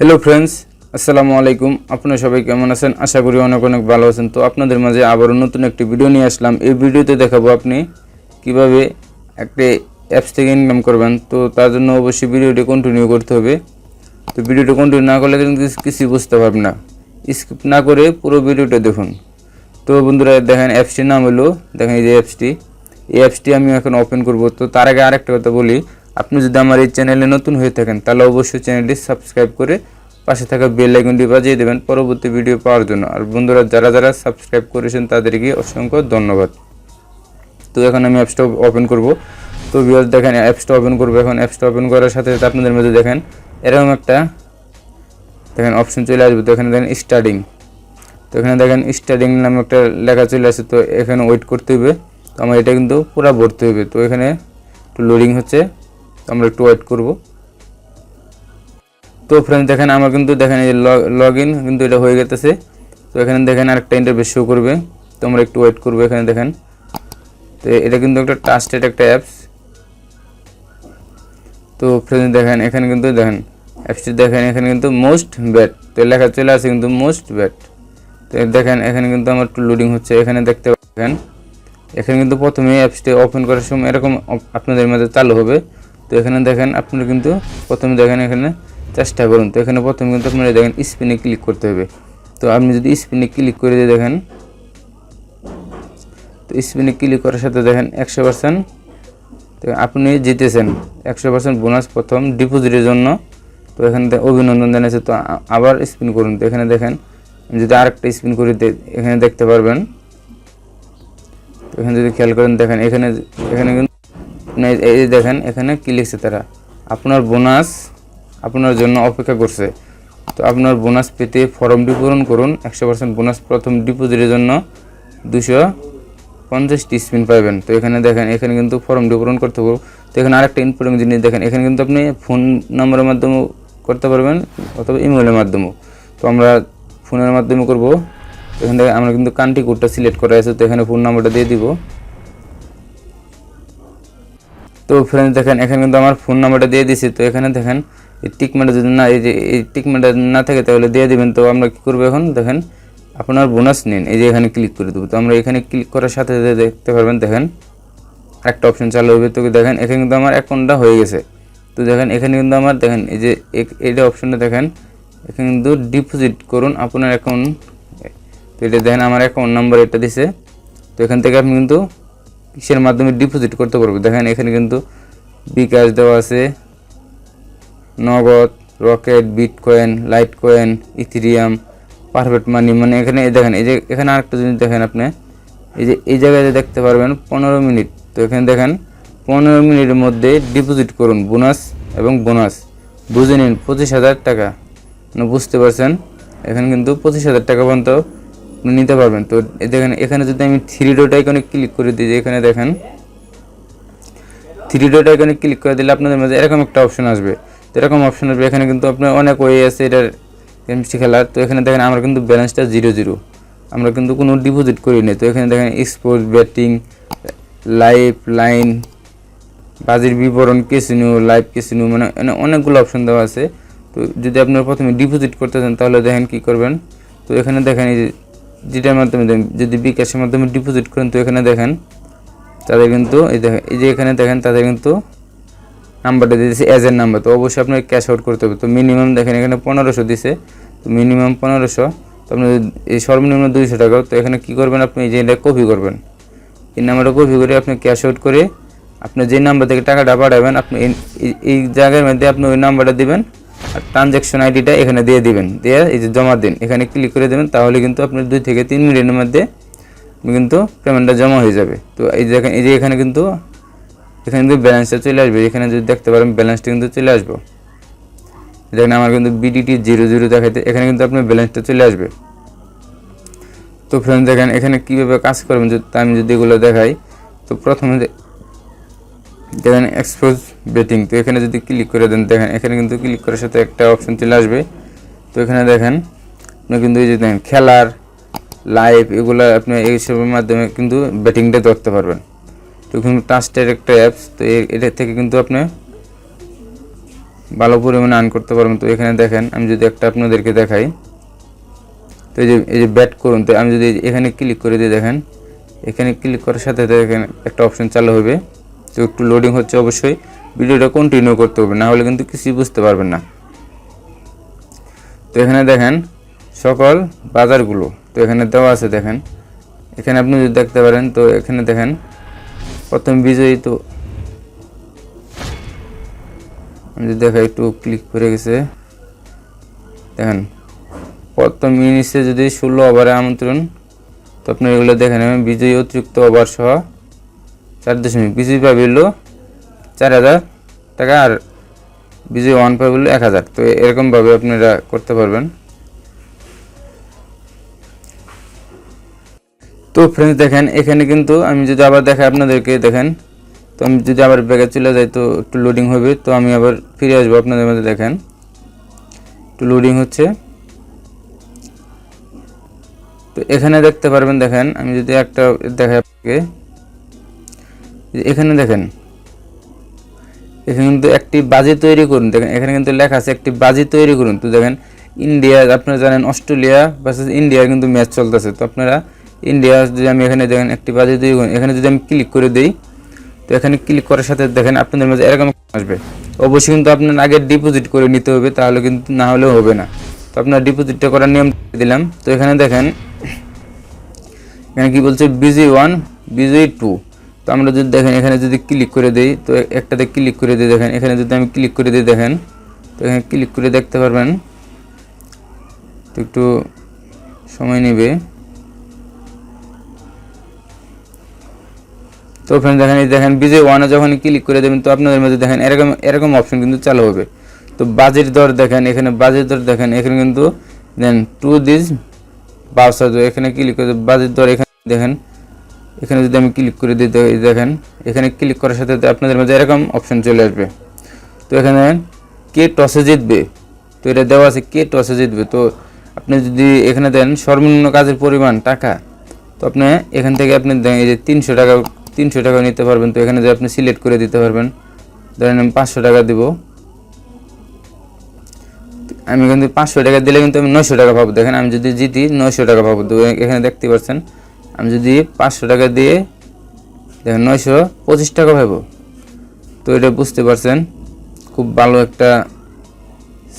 Hello friends আসসালামু আলাইকুম আপনারা সবাই কেমন আছেন? আশা করি অনেক অনেক ভালো আছেন। তো আপনাদের মাঝে আবারও নতুন একটি ভিডিও নিয়ে আসলাম। এই ভিডিওতে দেখাবো আপনি কীভাবে একটি অ্যাপস থেকে ইনকাম করবেন। তো তার জন্য অবশ্যই ভিডিওটি কন্টিনিউ করতে হবে। তো ভিডিওটি কন্টিনিউ না করলে কিন্তু কিছু- কিছুই বুঝতে পারবেন না। স্কিপ না করে পুরো ভিডিওটা দেখুন। তো বন্ধুরা, দেখেন অ্যাপসটির নাম হলো দেখেন এই যে অ্যাপসটি এই অ্যাপসটি আমি এখন ওপেন করব। তো তার আগে আরেকটা কথা বলি। আপনি যদি আমার এই চ্যানেলে নতুন হয়ে থাকেন, তাহলে অবশ্যই চ্যানেলটি সাবস্ক্রাইব করে পাশে থাকা বেল আইকনটি বাজিয়ে দেবেন পরবর্তী ভিডিও পাওয়ার জন্য। আর বন্ধুরা, যারা যারা সাবস্ক্রাইব করেছেন, তাদেরকে অসংখ্য ধন্যবাদ। তো এখন আমি অ্যাপসটা ওপেন করব। তো ভিউয়ার্স দেখেন, অ্যাপসটা ওপেন করব। এখন অ্যাপসটা ওপেন করার সাথে সাথে আপনাদের মধ্যে দেখেন, এরকম একটা, দেখেন অপশন চলে আসবে। তো এখানে দেখেন স্টার্টিং তো এখানে দেখেন স্টার্টিং নামে একটা লেখা চলে আসে। তো এখানে ওয়েট করতে হবে। তো আমার এটা কিন্তু পুরো ভরতে হবে। তো এখানে একটু লোডিং হচ্ছে। আমরা একটু ওয়েট করব। তো ফ্রেন্ড দেখেন আমার কিন্তু দেখেন এই লগ ইন কিন্তু এটা হয়ে গেছে তো এখানে দেখেন আরেকটা ইন্টারভিউ শো করবে। তো আমরা একটু ওয়েট করব এখানে দেখেন। তো এটা কিন্তু একটা ট্রাস্টেড একটা অ্যাপস তো ফ্রেন্ড দেখেন এখানে কিন্তু দেখেন অ্যাপসটি দেখেন, এখানে কিন্তু মোস্ট ব্যাট তো লেখা চলে আসে কিন্তু মোস্ট ব্যাট তো দেখেন, এখানে কিন্তু আমার একটু লোডিং হচ্ছে। এখানে দেখতে পাবেন এখানে কিন্তু প্রথমে অ্যাপসটি ওপেন করার সময় এরকম আপনাদের মধ্যে চালু হবে। তো এখানে দেখেন আপনারা কিন্তু প্রথমে দেখেন এখানে চেষ্টা করুন। তো এখানে প্রথমে কিন্তু আপনারা দেখেন স্পিনে ক্লিক করতে হবে। তো আপনি যদি স্পিনে ক্লিক করে দিয়ে দেখেন, তো স্পিনে ক্লিক করার সাথে দেখেন একশো পার্সেন্ট তো আপনি জিতেছেন, একশো পার্সেন্ট বোনাস প্রথম ডিপোজিটের জন্য। তো এখানে অভিনন্দন জানাচ্ছে তো আবার স্পিন করুন। তো এখানে দেখেন যদি আরেকটা স্পিন করে এখানে দেখতে পারবেন। তো এখানে যদি খেয়াল করেন, দেখেন এখানে এখানে কিন্তু এই- দেখেন, এখানে কি লিখছে তারা? আপনার বোনাস আপনার জন্য অপেক্ষা করছে। তো আপনার বোনাস পেতে ফর্মটি পূরণ করুন। একশো পার্সেন্ট বোনাস প্রথম ডিপোজিটের জন্য দুশো পঞ্চাশটি স্পিন পাবেন। তো এখানে দেখেন, এখানে কিন্তু ফর্মটি পূরণ করতে হবে। তো এখানে আরেকটা ইম্পর্টেন্ট জিনিস দেখেন, এখানে কিন্তু আপনি ফোন নম্বরের মাধ্যমেও করতে পারবেন অথবা ইমেলের মাধ্যমেও। তো আমরা ফোনের মাধ্যমে করব। এখান থেকে আমরা কিন্তু কান্ট্রি কোডটা সিলেক্ট করা আছে, তো এখানে ফোন নাম্বারটা দিয়ে দিব। তো ফ্রেন্ড দেখেন, এখানে কিন্তু আমার ফোন নাম্বারটা দিয়ে দিছি, তো এখানে দেখেন, এই টিকমাটা যদি না, এই যে, এই টিকমাটা না থাকে তাহলে দিয়ে দিবেন, তো আমরা কি করব এখন? দেখেন, আপনার বোনাস নিন, এই যে এখানে ক্লিক করে দেবো, তো আমরা এখানে ক্লিক করার সাথে সাথে দেখতে পারবেন, দেখেন, একটা অপশন চালু হবে তো দেখেন, এখানে কিন্তু আমার অ্যাকাউন্টটা হয়ে গেছে। তো দেখেন, এখানে কিন্তু আমার, দেখেন, এই যে এইটা অপশনটা দেখেন, এখানে কিন্তু ডিপোজিট করুন আপনার অ্যাকাউন্ট তো এটা দেখেন, আমার অ্যাকাউন্ট নাম্বার এটা দিছে, তো এখান থেকে আপনি কিন্তু কিসের মাধ্যমে ডিপোজিট করতে পারব? দেখেন, এখানে কিন্তু বিকাশ দেওয়া আছে। Nagad, Rocket bitcoin litecoin ethereum perfect money মানে এখানে দেখেন, এই যে এখানে আরেকটা জিনিস দেখেন আপনি। এই যে এই জায়গায় দেখতে পারবেন, পনেরো মিনিট। তো এখানে দেখেন, পনেরো মিনিটের মধ্যে ডিপোজিট করুন বোনাস এবং বোনাস বুঝে নিন, পঁচিশ হাজার টাকা। মানে বুঝতে পারছেন? এখানে কিন্তু পঁচিশ হাজার টাকা পর্যন্ত নিতে পারবেন। তো দেখেন, এখানে যদি আমি থ্রি ডট আইকনে ক্লিক করে দিই এখানে দেখেন থ্রি ডট আইকনে ক্লিক করে দিলে আপনাদের মধ্যে এরকম একটা অপশন আসবে। তো এরকম অপশন আসবে, এখানে কিন্তু আপনার অনেক ওয়ে আছে এটার গেমসটি খেলার। তো এখানে দেখেন, আমরা কিন্তু ব্যালেন্সটা জিরো জিরো আমরা কিন্তু কোনো ডিপোজিট করি করিনি তো এখানে দেখেন স্পোর্টস ব্যাটিং লাইফ লাইন বাজির বিবরণ কেসিনো লাইভ কেসিনো মানে অনেকগুলো অপশন দেওয়া আছে। তো যদি আপনারা প্রথমে ডিপোজিট করতে চান, তাহলে দেখেন কি করবেন? তো এখানে দেখেন এই যে যেটার মাধ্যমে যদি বিকাশের মাধ্যমে ডিপোজিট করেন, তো এখানে দেখেন, তাদের কিন্তু, এই দেখেন, এই যে এখানে দেখেন, তাদের কিন্তু নাম্বারটা দিয়েছে এজেন্ট নাম্বার তো অবশ্যই আপনাকে ক্যাশ আউট করতে হবে। তো মিনিমাম দেখেন, এখানে পনেরোশো দিছে, তো মিনিমাম পনেরোশো, তো আপনি এই সর্বনিম্ন দুইশো টাকা, তো এখানে কি করবেন আপনি, এই যে এটা কপি করবেন। এই নাম্বারটা কপি করে আপনি ক্যাশ আউট করে, আপনি যে নাম্বার থেকে টাকাটা পাঠাবেন, আপনি এই জায়গার মধ্যে আপনি ওই নাম্বারটা দিবেন আর ট্রানজ্যাকশন আইডিটা এখানে দিয়ে দিবেন। দিয়ে এই যে জমা দিন। এখানে ক্লিক করে দেবেন, তাহলে কিন্তু আপনার দুই থেকে তিন মিনিটের মধ্যে কিন্তু পেমেন্টটা জমা হয়ে যাবে। তো এই যে এই যে এখানে কিন্তু এখানে কিন্তু ব্যালেন্সটা চলে আসবে। এখানে যদি দেখতে পারেন ব্যালেন্সটা কিন্তু চলে আসবে। দেখেন আমার কিন্তু বিডিটি জিরো জিরো দেখাইতে এখানে কিন্তু আপনার ব্যালেন্সটা চলে আসবে। তো ফ্রেন্ড দেখেন এখানে কীভাবে কাজ করবেন? যদি আমি যদি এগুলো দেখাই, তো প্রথমে দেখেন এক্সপোজ বেটিং তো এখানে যদি ক্লিক করে দেন, দেখেন এখানে কিন্তু ক্লিক করার সাথে একটা অপশন চলে আসবে। তো এখানে দেখেন, আপনি কিন্তু এই যে দেখেন খেলার লাইভ এগুলো আপনি এইসবের মাধ্যমে কিন্তু ব্যাটিংটা ধরতে পারবেন। তো কিন্তু ট্রাস্টের একটা অ্যাপস তো এটা থেকে কিন্তু আপনি ভালো পরিমাণে আর্ন করতে পারবেন। তো এখানে দেখেন, আমি যদি একটা আপনাদেরকে দেখাই, তো এই যে এই যে ব্যাট করুন, তো আমি যদি এখানে ক্লিক করে দিই, দেখেন, এখানে ক্লিক করার সাথে এখানে একটা অপশন চালু হবে। তো একটু লোডিং হচ্ছে অবশ্যই। ভিডিওটা কন্টিনিউ করতে হবে, না হলে কিন্তু কিছুই বুঝতে পারবেন না। তো এখানে দেখেন, সকল বাজারগুলো, তো এখানে দেওয়া আছে দেখেন। এখানে আপনি যদি দেখতে পারেন, তো এখানে দেখেন, প্রথম বিজয়ী তো যদি দেখা একটু ক্লিক করে গেছে। দেখেন, প্রথম ইনিংসে যদি ষোলো ওভারে আমন্ত্রণ, তো আপনি এগুলো দেখে নেবেন। বিজয়ী অতিরিক্ত ওভার সহ চার দশমিক বিজয়ী পাবে হলো চার হাজার টাকা আর বিজয়ী ওয়ান পাবে হলো এক হাজার। তো এরকমভাবে আপনারা করতে পারবেন। তো ফ্রেন্ডস দেখেন, এখানে কিন্তু আমি যদি আবার দেখাই আপনাদেরকে, দেখেন, তো আমি যদি আবার ব্যাগে চলে যাই, তো একটু লোডিং হবে। তো আমি আবার ফিরে আসব আপনাদের মধ্যে দেখেন। একটু লোডিং হচ্ছে। তো এখানে দেখতে পারবেন, দেখেন, আমি যদি একটা দেখাই আপনাকে। এখানে দেখেন। এখানে কিন্তু একটি বাজি তৈরি করুন। দেখেন, এখানে কিন্তু লেখা আছে একটি বাজি তৈরি করুন। তো দেখেন, ইন্ডিয়া, আপনারা জানেন অস্ট্রেলিয়া ভার্সেস ইন্ডিয়ার কিন্তু ম্যাচ চলতেছে। তো আপনারা ইন্ডিয়া যদি আমি এখানে দেখেন একটি বাজি তৈরি করুন, এখানে যদি আমি ক্লিক করে দিই, তো এখানে ক্লিক করার সাথে দেখেন আপনাদের মাঝে এরকম আসবে। অবশ্যই কিন্তু আপনার আগে ডিপোজিট করে নিতে হবে, তাহলে কিন্তু না হলেও হবে না। তো আপনার ডিপোজিটটা করার নিয়ম দিলাম। তো এখানে দেখেন, এখানে কি বলছে বিজি ওয়ান বিজি টু আমরা যদি দেখেন, এখানে যদি ক্লিক করে দিই, তো একটাতে ক্লিক করে দিই দেখেন, এখানে যদি আমি ক্লিক করে দিই দেখেন, তো এখানে ক্লিক করে দেখতে পারবেন। তো একটু সময় নেবে। তো ফ্রেন্ড দেখেন, এই দেখেন বিজে ওয়ানে যখন ক্লিক করে দেবেন, তো আপনাদের মধ্যে দেখেন, এরকম এরকম অপশন কিন্তু চালু হবে। তো বাজেট দর দেখেন, এখানে বাজেট দর দেখেন, এখানে কিন্তু দেন টু দিস বাউসার এখানে ক্লিক করে বাজেট দর, এখানে দেখেন। এখানে যদি আমি ক্লিক করে দিই দেখেন, এখানে ক্লিক করার সাথে আপনাদের মধ্যে এরকম অপশন চলে আসবে। তো এখানে কে টসে জিতবে? তো এটা দেওয়া আছে কে টসে জিতবে? তো আপনি যদি এখানে দেন সর্বনিম্ন কাজের পরিমাণ টাকা, তো আপনি এখান থেকে আপনি দেন, এই যে তিনশো টাকা তিনশো টাকা নিতে পারবেন। তো এখানে যে আপনি সিলেক্ট করে দিতে পারবেন, ধরেন আমি পাঁচশো টাকা দিব। আমি কিন্তু পাঁচশো টাকা দিলে কিন্তু আমি নয়শো টাকা পাবো। দেখেন, আমি যদি জিতি নয়শো টাকা পাবো। তো এখানে দেখতে পাচ্ছেন আমি যদি পাঁচশো টাকা দিয়ে, দেখেন নয়শো পঁচিশ টাকা পাবো তো এটা বুঝতে পারছেন, খুব ভালো একটা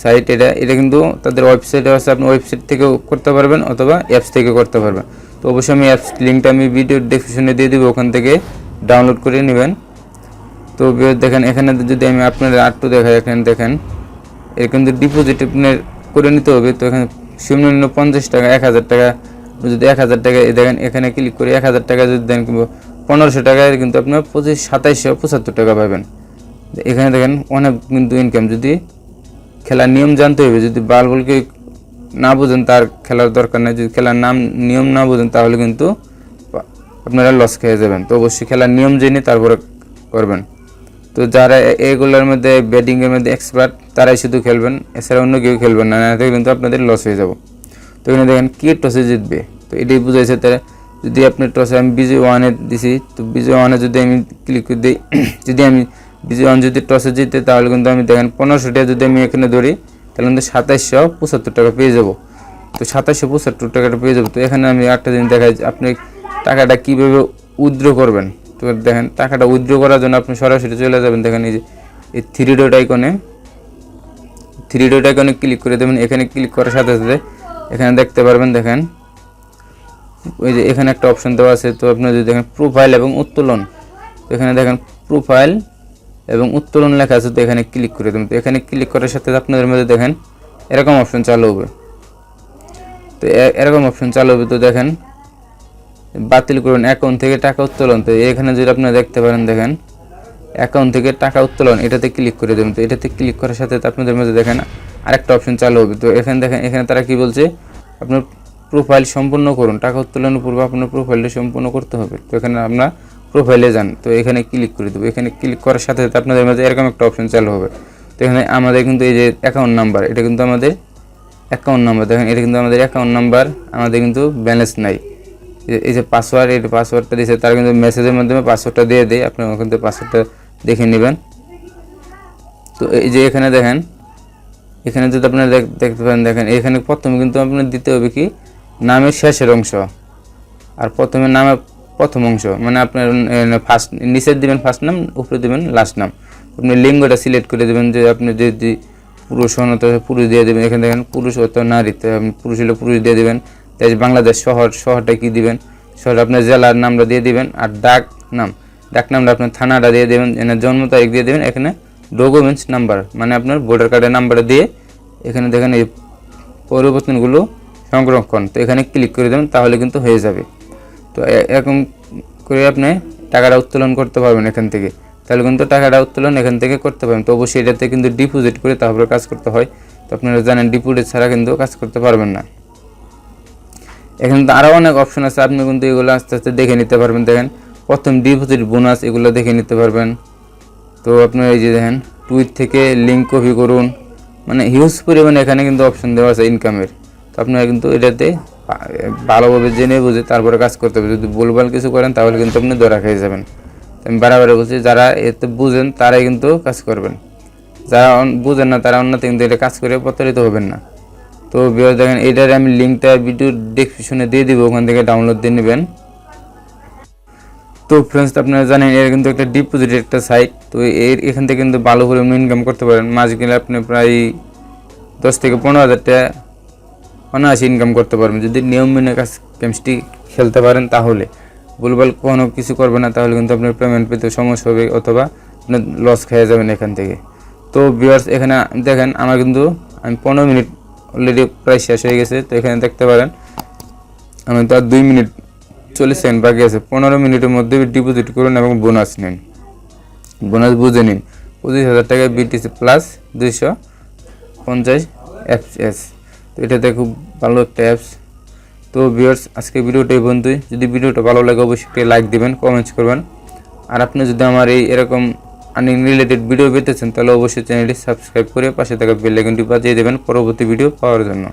সাইট এটা। এটা কিন্তু তাদের ওয়েবসাইটে আছে, আপনি ওয়েবসাইট থেকেও করতে পারবেন অথবা অ্যাপস থেকে করতে পারবেন। তো অবশ্যই আমি অ্যাপস লিঙ্কটা আমি ভিডিও ডেসক্রিপশনে দিয়ে দেবো, ওখান থেকে ডাউনলোড করে নেবেন। তো দেখেন এখানে যদি আমি আপনাদের আটটু দেখাই, এখানে দেখেন, এর কিন্তু ডিপোজিট আপনার করে নিতে হবে। তো এখানে সর্বনিম্ন পঞ্চাশ টাকা, এক হাজার টাকা যদি এক হাজার টাকা দেখেন, এখানে ক্লিক করে এক হাজার টাকা যদি দেন কিংবা পনেরোশো টাকায় কিন্তু আপনার পঁচিশ, সাতাইশশো পঁচাত্তর টাকা পাবেন। এখানে দেখেন অনেক কিন্তু ইনকাম যদি খেলার নিয়ম জানতে হবে, যদি বাল বলকে না বোঝেন, তার খেলার দরকার নেই, যদি খেলার নাম, নিয়ম না বোঝেন, তাহলে কিন্তু আপনারা লস খেয়ে যাবেন। তো অবশ্যই খেলার নিয়ম জেনে তারপরে করবেন। তো যারা এগুলোর মধ্যে ব্যাটিংয়ের মধ্যে এক্সপার্ট তারাই শুধু খেলবেন, এছাড়া অন্য কেউ খেলবেন না না কিন্তু আপনাদের লস হয়ে যাব। তো এখানে দেখেন কে টসে জিতবে? তো এটাই বুঝাইছে তারা, যদি আপনি টসে আমি বিজে ওয়ানে দিছি, তো বিজে ওয়ানে যদি আমি ক্লিক করে দিই, যদি আমি বিজে ওয়ান যদি টসে জিতে, তাহলে কিন্তু আমি দেখেন পনেরোশো টাকা যদি আমি এখানে ধরি, তাহলে কিন্তু সাতাইশশো পঁচাত্তর টাকা পেয়ে যাব। তো সাতাইশশো পঁচাত্তর টাকাটা পেয়ে যাব। তো এখানে আমি একটা জিনিস দেখাই, আপনি টাকাটা কীভাবে উইথড্র করবেন? তো দেখেন, টাকাটা উইথড্র করার জন্য আপনি সরাসরি চলে যাবেন। দেখেন এই যে, এই থ্রি ডট আইকনে থ্রি ডট আইকনে ক্লিক করে দেবেন। এখানে ক্লিক করার সাথে সাথে এখানে দেখতে পারবেন, দেখেন। ওই যে এখানে একটা অপশন দেওয়া আছে, তো আপনি যদি দেখেন প্রোফাইল এবং উত্তোলন, তো এখানে দেখেন প্রোফাইল এবং উত্তোলন লেখা আছে, তো এখানে ক্লিক করে দেবেন। তো এখানে ক্লিক করার সাথে আপনাদের মধ্যে দেখেন, এরকম অপশন চালু হবে। তো এরকম অপশন চালু হবে, তো দেখেন, বাতিল করুন অ্যাকাউন্ট থেকে টাকা উত্তোলন। তো এখানে যদি আপনারা দেখতে পারেন, দেখেন অ্যাকাউন্ট থেকে টাকা উত্তোলন, এটাতে ক্লিক করে দেবেন। তো এটাতে ক্লিক করার সাথে আপনাদের মধ্যে দেখেন আরেকটা অপশন চালু হবে। তো এখানে দেখেন, এখানে তারা কি বলছে? আপনার প্রোফাইল সম্পূর্ণ করুন, টাকা উত্তোলনের পূর্বে আপনার প্রোফাইলটা সম্পূর্ণ করতে হবে। তো এখানে আপনার প্রোফাইলে যান, তো এখানে ক্লিক করে দেবো। এখানে ক্লিক করার সাথে সাথে আপনাদের মধ্যে এরকম একটা অপশন চালু হবে। তো এখানে আমাদের কিন্তু এই যে অ্যাকাউন্ট নাম্বার এটা কিন্তু আমাদের অ্যাকাউন্ট নাম্বার দেখেন, এটা কিন্তু আমাদের অ্যাকাউন্ট নাম্বার আমাদের কিন্তু ব্যালেন্স নাই। এই- এই যে পাসওয়ার্ড এই পাসওয়ার্ডটা দিয়েছে, তারা কিন্তু মেসেজের মাধ্যমে পাসওয়ার্ডটা দিয়ে দেয়। আপনি ওখান থেকে পাসওয়ার্ডটা দেখে নেবেন। তো এই যে এখানে দেখেন এখানে যদি আপনারা দেখতে পারেন, দেখেন, এখানে প্রথমে কিন্তু আপনার দিতে হবে কি? নামের শেষের অংশ। আর প্রথমে নামের প্রথম অংশ মানে আপনার ফার্স্ট নিচের দেবেন ফার্স্ট নাম উপরে দেবেন লাস্ট নাম আপনি লিঙ্গটা সিলেক্ট করে দেবেন, যে আপনি যদি পুরুষ হন পুরুষ দিয়ে দেবেন। এখানে দেখেন, পুরুষ হতো নারী আপনি পুরুষ হলে পুরুষ দিয়ে দেবেন। দেশ বাংলাদেশ শহর, শহরটা কি দিবেন? শহর আপনার জেলার নামটা দিয়ে দিবেন। আর ডাক নাম, ডাক নামটা আপনার থানাটা দিয়ে দেবেন। এখানে জন্ম তারিখ দিয়ে দেবেন। এখানে ডকুমেন্টস নাম্বার মানে আপনার ভোটার কার্ডের নাম্বার দিয়ে এখানে দেখেন এই পরিবর্তনগুলো সংরক্ষণ। তো এখানে ক্লিক করে দেবেন, তাহলে কিন্তু হয়ে যাবে। তো এরকম করে আপনি টাকাটা উত্তোলন করতে পারবেন এখান থেকে। তাহলে কিন্তু টাকাটা উত্তোলন এখান থেকে করতে পারবেন। তো অবশ্যই এটাতে কিন্তু ডিপোজিট করে তারপরে কাজ করতে হয়। তো আপনারা জানেন ডিপোজিট ছাড়া কিন্তু কাজ করতে পারবেন না। এখানে তো আরও অনেক অপশন আছে। আপনি কিন্তু এগুলো আস্তে আস্তে দেখে নিতে পারবেন। দেখেন, প্রথম ডিপোজিট বোনাস এগুলো দেখে নিতে পারবেন। তো আপনার এই যে দেখেন টুইট থেকে লিঙ্ক কপি করুন। মানে হিউজ পরিমাণে এখানে কিন্তু অপশন দেওয়া আছে ইনকামের তো আপনারা কিন্তু এটাতে ভালোভাবে জেনে বুঝে তারপরে কাজ করতে হবে। যদি ভুলভাল কিছু করেন, তাহলে কিন্তু আপনি ধরা খেয়ে যাবেন। আমি বারবার বলছি, যারা এতে বুঝেন, তারাই কিন্তু কাজ করবেন। যারা বুঝেন না, তারা অন্যতে কিন্তু এটা কাজ করে প্রতারিত হবেন না। তো দেখেন, এটার আমি লিঙ্কটা ভিডিও ডেসক্রিপশনে দিয়ে দিব, ওখান থেকে ডাউনলোড দিয়ে নেবেন। তো ফ্রেন্ডস আপনারা জানেন, এর কিন্তু একটা ডিপোজিট একটা সাইট তো এর এখান থেকে কিন্তু ভালো পরিমাণ ইনকাম করতে পারেন। মাস গেলে আপনি প্রায় দশ থেকে পনেরো হাজার টাকা অনায়াসে ইনকাম করতে পারবেন। যদি নিয়ম মেনে কাজ গেমসটি খেলতে পারেন তাহলে। ভুলভাল কোনো কিছু করবে না, তাহলে কিন্তু আপনার পেমেন্ট পেতে সমস্যা হবে অথবা আপনার লস খেয়ে যাবেন এখান থেকে। তো ভিউয়ার্স এখানে দেখেন, আমার কিন্তু আমি পনেরো মিনিট অলরেডি প্রায় শেষ হয়ে গেছে। তো এখানে দেখতে পারেন, আমি তো আর দুই মিনিট চল্লিশ সেকেন্ড বাকি আছে। পনেরো মিনিটের মধ্যে ডিপোজিট করুন এবং বোনাস নিন। বোনাস বুঝে নিন। পঁচিশ হাজার টাকা বিটিসি প্লাস দুইশো পঞ্চাশ অ্যাপস এস তো এটাতে খুব ভালো একটা অ্যাপস তো ভিউয়ার্স আজকে ভিডিওটা এই পর্যন্তই। যদি ভিডিওটা ভালো লাগে, অবশ্যই একটা লাইক দিবেন কমেন্টস করবেন। আর আপনি যদি আমার এই এরকম আর্নিং রিলেটেড ভিডিও পেতেছেন তাহলে অবশ্যই চ্যানেলটি সাবস্ক্রাইব করে পাশে থাকা বেল আইকনটি বাজিয়ে দেবেন পরবর্তী ভিডিও পাওয়ার জন্য।